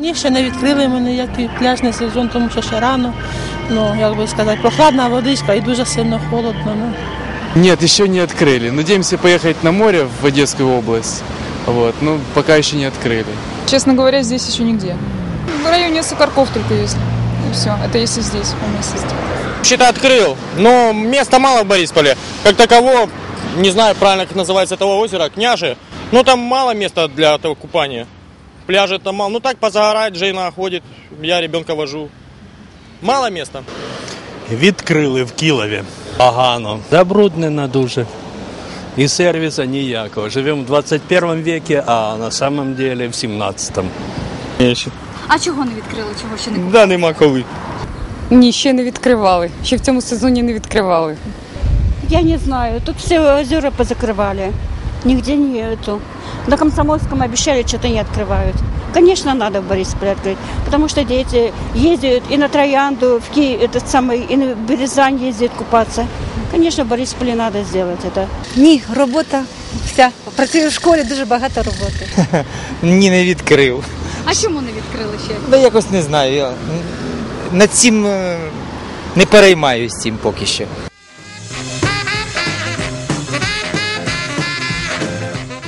Ні, ще не відкрили ми ніякий пляжний сезон, тому що ще рано. Ну, як би сказати, прохладна водичка і дуже сильно холодно. Ну. Нет, еще не открыли. Надеемся поехать на море в Одесскую область. Вот, ну, пока еще не открыли. Честно говоря, здесь еще нигде. В районе Сокарков только есть. И все. Это если здесь, по местности. Вообще-то открыл, но места мало в Борисполе. Как такового, не знаю правильно, как называется этого озера, Княжи. Ну там мало места для этого купания. Пляжи там мало. Ну так позагорать, Джейна ходит, я ребенка вожу. Мало места. Відкрили в Кілові. Погано. Забруднено дуже. І сервіса ніякого. Живемо в 21 веке, а на самом деле в 17-му. А чого не відкрили? Чого ще не купили? Да, нема коли. Ні, ще не відкривали. Ще в цьому сезоні не відкривали. Я не знаю. Тут все озера позакрывали. Нигде нету. На Комсомольском обещали, что-то не открывают. Конечно, надо в Борисполе открыть, потому что дети ездят и на Троянду, в Ки, этот самый, и на Березань ездят купаться. Конечно, в Борисполе надо сделать это. Ні, робота вся. Працюю в школі, дуже багато роботи. Ні, не відкрив. А чому не відкрили ще? Да якось не знаю. Я над цим е, не переймаюсь цим поки що.